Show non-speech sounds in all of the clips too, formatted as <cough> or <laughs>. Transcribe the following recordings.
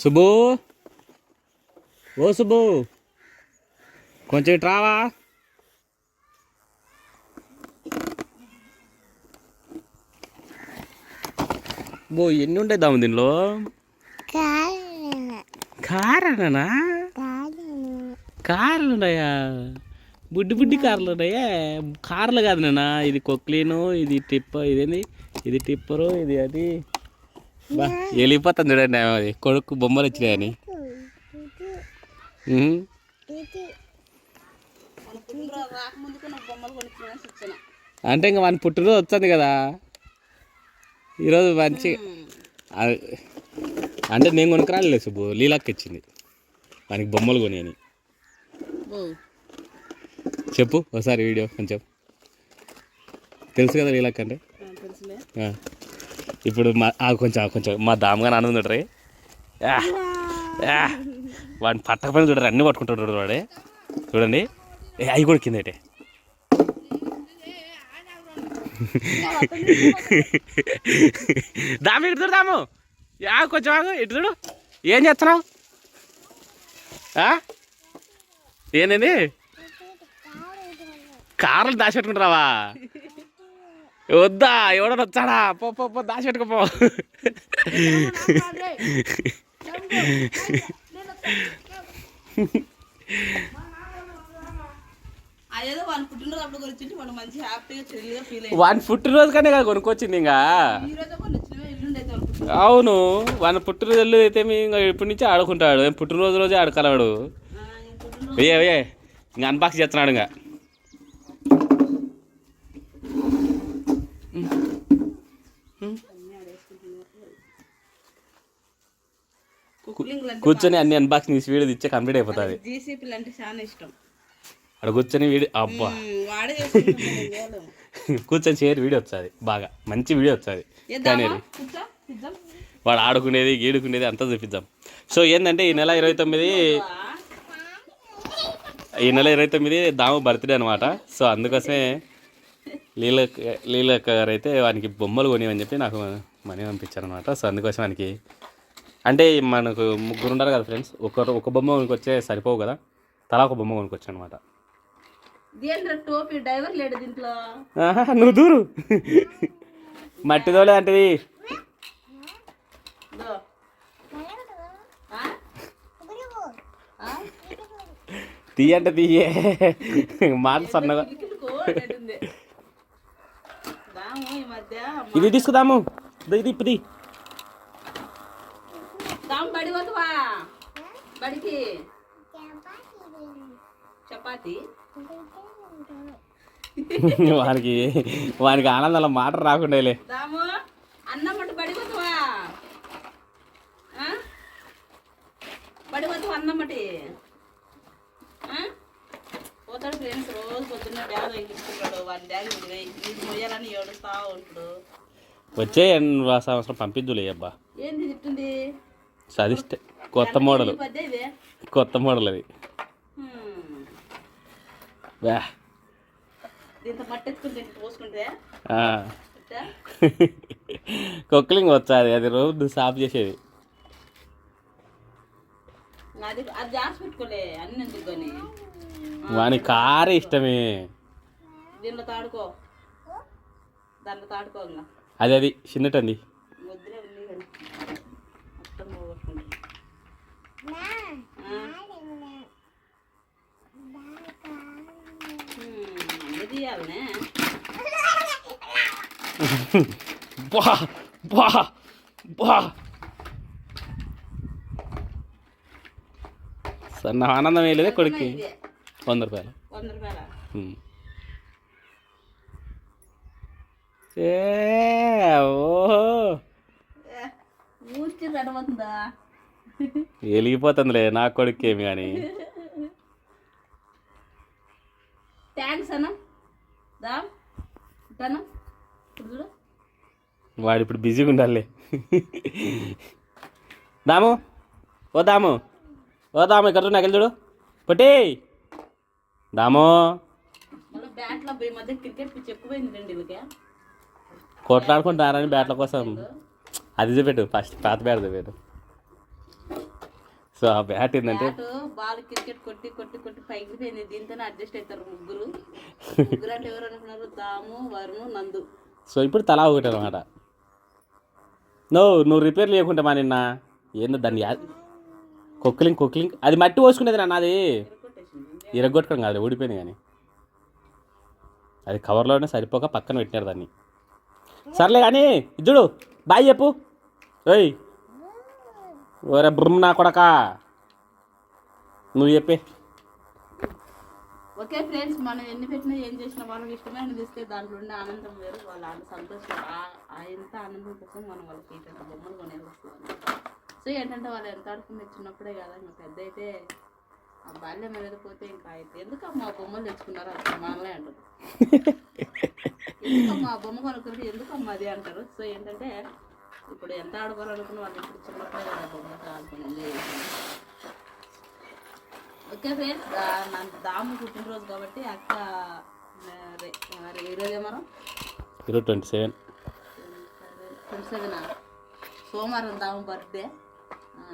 సుబ్బు. ఓ సుబ్బు. కొంచెం రావా? బో ఎన్ని ఉంటాయి దాము దీనిలో? కారనా. కార్లు ఉన్నాయా? బుడ్డి బుడ్డి కార్లు ఉన్నాయా? కార్లు కాదు నాన్న. ఇది కొక్లీను ఇది టిప్ప ఇదేంది? ఇది టిప్పరు ఇది అది. బా వెళ్ళిపోతుంది చూడండి ఆమె అది. కొడుకు బొమ్మలు వచ్చినాయని. అంటే ఇంకా మన పుట్టినరోజు వచ్చింది కదా. ఈరోజు మంచి అంటే నేను కొనుక్కరాలేదు సుబ్బు లీలాకి ఇచ్చింది వానికి బొమ్మలు కొని అని చెప్పు ఒకసారి వీడియో కొంచెం. తెలుసు కదా లీలాక్ అంటే? తెలుసులే. ఆ. ఇప్పుడు మా కొంచెం కొంచెం. మా దామగా నాన్న చూడరే. వాడిని పట్టకపోయినా చూడరు అన్నీ పట్టుకుంటాడు చూడరు వాడే. చూడండి. అవి కూడా కింద పెట్టే. దాము ఇటు చూడు దాము. యా కొంచెం ఆగు ఇటు చూడు. ఏం చేస్తున్నావు? ఆ? ఏంది? దాచి దాచిపెట్టుకుంటారావా వద్దా ఎవడన్నా వచ్చాడా? పో పో పో వాళ్ళ ఫీల్ అయ్యి వాని పుట్టినరోజు కానీ కదా కొనుక్కొచ్చింది ఇంకా. అయితే వాళ్ళ అవును వాని పుట్టినరోజు అయితే మీ ఇంకా ఇప్పటి నుంచి ఆడుకుంటాడు పుట్టినరోజు రోజే ఆడుకోలేడు ఆ, ఈ పుట్టినరోజు ఏ ఏ ఇంకా అన్బాక్స్ చేస్తున్నాడు ఇంకా. కూర్చొని అన్ని అన్బాక్సింగ్ తీసి వీడియో ఇచ్చే కంప్లీట్ అయిపోతుంది. జీసీపీలు అంటే చాలా ఇష్టం. అక్కడ కూర్చొని వీడియో అబ్బా. <laughs> కూర్చొని చేయరు వీడియో వచ్చేది బాగా. మంచి వీడియో వచ్చేది కానీ వాడు ఆడుకునేది గీడుకునేది అంతా చూపిద్దాం. సో ఏంటంటే ఈ నెల ఇరవై తొమ్మిది ఈ నెల ఇరవై తొమ్మిది దాము బర్త్డే అనమాట సో అందుకోసమే లీల లీలక్క గారు అయితే వానికి బొమ్మలు కొనివని చెప్పి నాకు మనీ పంపించారు అనమాట సో అందుకోసం వానికి అంటే మనకు ముగ్గురు ఉంటారు కదా ఫ్రెండ్స్ ఒకరు ఒక బొమ్మ కొనుక్కొచ్చే సరిపోవు కదా. తలా ఒక బొమ్మ కొనుక్కొచ్చు అనమాట నువ్వు దూరు. మట్టి తోలే అంటే ఇదో. ఆ? ఆ? తీయంటే తీయే. మాట సన్నగా. ఇది తీసుకుదాము. ఇది ఇప్పుడు బడి పోతావా బడికి? చపాతి? <laughs> వానికి వానికి ఆనందంలో మాట రాకుండాలే. దాము అన్నం మట్టు బడి పోతావా ఆ? బడి పోతావా అన్నం ఆ? పోతాడు ఫ్రెండ్స్ రోజు పొద్దున్న బ్యాగ్ ఎక్కించుకుంటాడు వాళ్ళ బ్యాగ్ ఇది ఇది మొయ్యాలని ఏడుస్తా ఉంటాడు. వచ్చే సంవత్సరం పంపిద్దులే అబ్బా. ఏంది తిట్టుంది సదిష్ట కొత్త మోడల్. కొత్త మోడల్ అది హ్మ్. వా. దీంతో మట్టెత్తుకుని దీంట్లో పోసుకుంటే? ఆ. ఇట్టా? కొక్లింగ్ వచ్చాది. అది రోజు సాఫ్ చేసేది. వాని కారే ఇష్టమే. దీనిలో తాడుకో. దాంట్లో తాడుకో అది అది. చిన్నటండి వద్దులే ఉంది కానీ మొత్తం పోగొట్టుకుంటా. ఆ? హ్మ్, అన్ని తీయాలనే బా బా బా సార్ నా ఆనందం వేయలేదే కొడుక్కి. వంద రూపాయలు. ఏ ఓహో. ఊరికి వెలిగిపోతుందిలే నా కొడుకేమి కానీ థ్యాంక్స్ అన్న. వాడు ఇప్పుడు బిజీగా ఉండాలి దాము ఓ దాము ఓ దాము ఇక్కడ నాకు చూడు. పొట్టి! దాము. బ్యాట్లో ఈ మధ్య క్రికెట్ పిచ్చి ఎక్కువైంది రెండు వీళ్ళకి కొట్లాడుకుంటారని బ్యాట్ల కోసం. అది చూపెట్టు ఫస్ట్ పాత బ్యాట్ చూపెట్టు. సో ఆ బ్యాట్ ఏంటంటే బాల్ క్రికెట్ కొట్టి కొట్టి కొట్టి పైకి పోయింది. దీంతోనే అడ్జస్ట్ అవుతారు ముగ్గురు. <laughs> ముగ్గురు అంటే ఎవరు అనుకున్నారు? దాము వరుణు నందు. సో ఇప్పుడు తలా ఒకటి అనమాట నువ్వు నువ్వు రిపేర్ లేకుంటే మా నిన్న. ఏందో దాన్ని యా- కొక్లింగ్ కొక్లింగ్ అది మట్టి పోసుకునేది నాన్న అది. ఇరగొట్టుకోవడం కాదు ఊడిపోయింది కానీ. అది కవర్లోనే సరిపోక పక్కన పెట్టినారు దాన్ని. సర్లే కానీ చూడు బాయ్ చెప్పు. ఓయ్ ఓరే బ్రహ్మ నా కొడక. నువ్వు చెప్పే. ఓకే ఫ్రెండ్స్ మనం ఎన్ని పెట్టినా ఏం చేసినా వాళ్ళకి ఇష్టమైన ఇస్తే దాంట్లో ఉండే ఆనందం వేరు వాళ్ళ సంతోషం ఎంత ఆనందం కోసం మనం వాళ్ళకి ఇటువంటి బొమ్మలు కొనేస్తాం సో ఏంటంటే వాళ్ళు ఎంత ఆడుకుని తెచ్చినప్పుడే కదా ఇంకా పెద్ద అయితే ఆ బాల్యం మీద పోతే ఇంకా అయితే ఎందుకు అమ్మ ఆ బొమ్మలు తెచ్చుకున్నారు అసలు మనలే అంటారు. <laughs> ఎందుకమ్మా ఆ బొమ్మ కొనుక్కుంటే ఎందుకు అమ్మ అది అంటారు. సో ఏంటంటే ఇప్పుడు ఎంత ఆడుకోవాలనుకున్న వాళ్ళు ఇప్పుడు చిన్నప్పుడే కదా బొమ్మలు ఆడుకుని ఓకే ఫ్రెండ్స్ నా దాము పుట్టినరోజు కాబట్టి అక్క ఈరోజు ఏమన్నా ఈరోజు ట్వంటీ సెవెన్. Twenty seven? సోమవారం దాము బర్త్డే.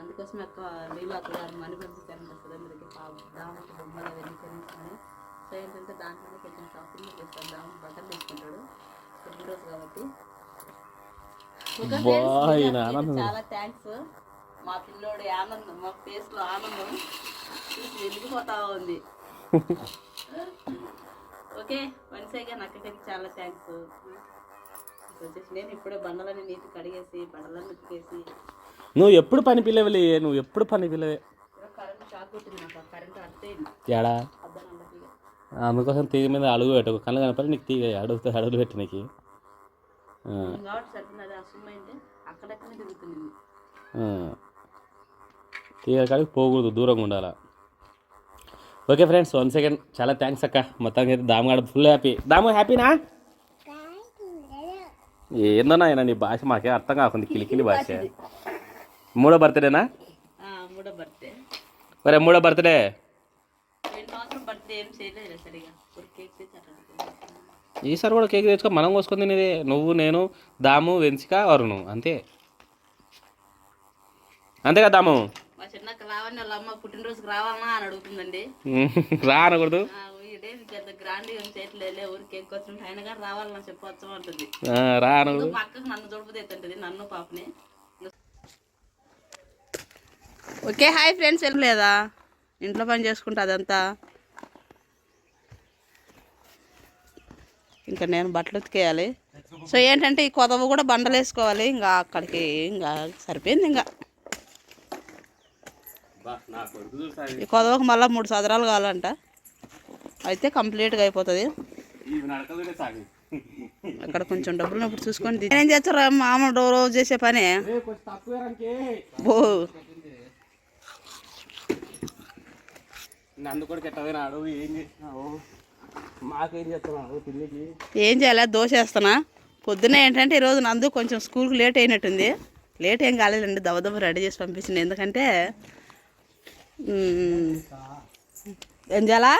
అందుకోసం అక్క నీళ్ళు అక్క గారు మనీ పంపించారంట సురేంద్రకి పాపం దాముకి బొమ్మలు అవన్నీ కొనిస్తాను సో ఏంటంటే దాంట్లో కొంచెం షాపింగ్ చేస్తాను దాము బట్టలు తీసుకుంటాడు. పుట్టినరోజు కాబట్టి. ఓకే బా, friends, ఈయన మీకు ఆనందం. చాలా థ్యాంక్స్ మా పిల్లోడి ఆనందం మా ఫేస్లో ఆనందం. చూసి వెలిగిపోతా ఉంది. ఓకే వన్సేగా అక్కడికి చాలా థ్యాంక్స్ వచ్చేసి నేను ఇప్పుడే బండలన్నీ నీటి కడిగేసి బండలన్నీ ఉతికేసి. నువ్వు ఎప్పుడు పని పిల్లవలే నువ్వు ఎప్పుడు పని పిల్లవే కరెంట్ షాక్ కొట్టింది నాకు కరెంట్ అడితే అర్థం అన్నట్టుగా అందుకోసం తీగ మీద అడుగు పెట్టకు. కళ్ళు కనపడి నీకు తీగ అడుగుతా అడుగులు పెట్టి నీకు ఆ, కాబట్టి సరిపోయింది అది అసలు అయితే అక్కడక్కడే తిరుగుతుంది ఆ. తీగ కాడికి పోకూడదు దూరంగా ఉండాలా. Okay friends one second. చాలా థ్యాంక్స్ అక్క. మొత్తానికి అయితే దామగాడు ఫుల్ హ్యాపీ దాము హ్యాపీనా ఏందన్నా ఆయన నీ భాష మాకే అర్థం కాకుండా కిలికిలి <laughs> భాష. మూడో బర్త్డేనా? మూడో బర్త్డే. మరి మూడో బర్త్డే. రెండు సంవత్సరం బర్త్డే ఏం చేయలేదు సరిగా ఒక కేక్ తెచ్చి అట్లా ఈసారి కూడా కేక్ తెచ్చుకో మనం కోసుకొని తినేది. నువ్వు నేను దాము వెన్సిక వరుణు అంతే. అంతేగా దాము? మా చిన్నక్క రావని వాళ్ళ అమ్మ పుట్టినరోజుకి రావాలన్నా అని అడుగుతుందండి. రా అనకూడదు. ఆ, ఇదే పెద్ద గ్రాండ్ ఏం చేయట్లేదు ఊరికి కేక్ వచ్చిన ఆయన గారు రావాలని చెప్పవచ్చు అంటుంది. ఆ, రా అనకూడదు. మా అక్కకు నన్ను చూడబోతే ఎత్తుంటది నన్ను పాపని. ఓకే హాయ్ ఫ్రెండ్స్ వెళ్ళలేదా? ఇంట్లో పని చేసుకుంటా అదంతా. ఇంకా నేను బట్టలు ఉతికేయాలి. సో ఏంటంటే ఈ కొదవ కూడా బండలు వేసుకోవాలి ఇంకా అక్కడికి ఇంకా సరిపోయింది ఇంకా. ఈ కొదవకు మళ్ళీ మూడు సదరాలు కావాలంట. అయితే కంప్లీట్గా అయిపోతుంది. అక్కడ కొంచెం డబ్బులు ఉన్నప్పుడు చూసుకొని తీ- ఏం చేస్తారా మామూలు రోజు చేసే పని? ఓ. నన్ను కూడా కెట్టదినాడు ఏం చేసినావు? మాకేం పిల్లికి ఏం చేయాలా? దోశ వేస్తున్నా. పొద్దున్న ఏంటంటే ఈరోజు నందు కొంచెం స్కూల్కి లేట్ అయినట్టుంది. లేట్ ఏం కాలేదండి. దవదవ రెడీ చేసి పంపించింది. ఎందుకంటే ఏం చేయాలా?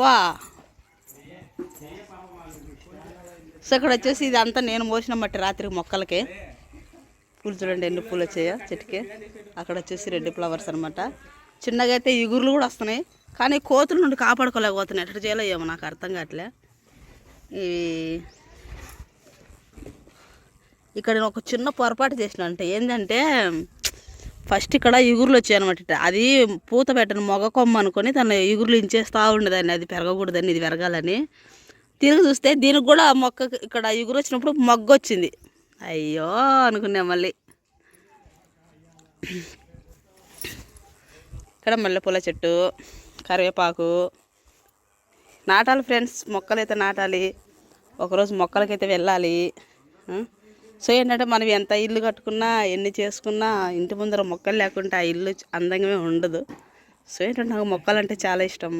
వా. సో ఇక్కడ వచ్చేసి ఇదంతా నేను మోసిన మట్టి రాత్రి మొక్కలకి. పూలు చూడండి ఎన్ని పూలు వచ్చాయో చెట్టుకి. అక్కడ వచ్చేసి రెడ్ ఫ్లవర్స్ అనమాట చిన్నగా అయితే ఇగుర్లు కూడా వస్తున్నాయి. కానీ కోతుల నుండి కాపాడుకోలేకపోతున్నాయి. ఎట్లా చేయాలో ఏమో నాకు అర్థం కావట్లే. ఈ ఇక్కడ ఒక చిన్న పొరపాటు చేసిన అంటే ఏంటంటే ఫస్ట్ ఇక్కడ ఇగురులు వచ్చాయనమాట ఇట్ట. అది పూత పెట్టని మొగ కొమ్మ అనుకొని తను ఇగురులు ఇంచేస్తూ ఉండేదాన్ని. అది పెరగకూడదని ఇది పెరగాలని. తిరిగి చూస్తే దీనికి కూడా మొక్క ఇక్కడ ఇగురు వచ్చినప్పుడు మొగ్గ వచ్చింది. అయ్యో అనుకున్నా మళ్ళీ. ఇక్కడ మల్లెపూల చెట్టు. కరివేపాకు. నాటాలి ఫ్రెండ్స్ మొక్కలైతే నాటాలి. ఒకరోజు మొక్కలకైతే వెళ్ళాలి. సో ఏంటంటే మనం ఎంత ఇల్లు కట్టుకున్నా ఎన్ని చేసుకున్నా ఇంటి ముందర మొక్కలు లేకుంటే ఆ ఇల్లు అందంగా ఉండదు. సో ఏంటంటే నాకు మొక్కలు అంటే చాలా ఇష్టం.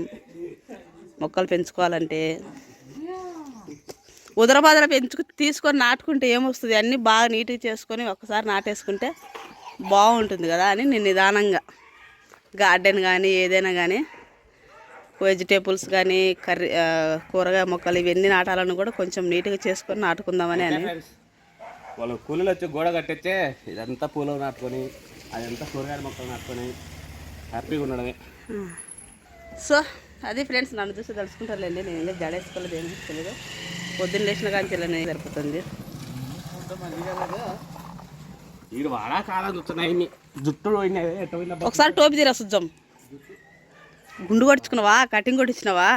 మొక్కలు పెంచుకోవాలంటే. ఉదరబాదర పెంచుకు తీసుకొని నాటుకుంటే ఏమొస్తుంది? అన్నీ బాగా నీట్గా చేసుకొని ఒకసారి నాటేసుకుంటే బాగుంటుంది కదా అని నేను నిదానంగా. గార్డెన్ కానీ ఏదైనా కానీ వెజిటేబుల్స్ కానీ కర్రీ కూరగాయ మొక్కలు ఇవన్నీ నాటాలని కూడా కొంచెం నీట్గా చేసుకొని నాటుకుందామని అని. వాళ్ళు కూలీలు వచ్చి గోడ కట్టేస్తే ఇదంతా పూలు నాటుకొని అదంతా కూరగాయల మొక్కలు నాటుకొని హ్యాపీగా ఉండడమే. సో అది ఫ్రెండ్స్ నన్ను చూసి తలుచుకుంటారులేండి నేను ఏం జడేసుకోలేదు ఏం తెలియదు పొద్దున్న లేచిన కానీ సరిపోతుంది. ఎట్ట పోయిందా ఒకసారి టోపీ తీరా సుజ్జం. గుండు కొడుచుకున్నావా కటింగ్ కొట్టించినావా?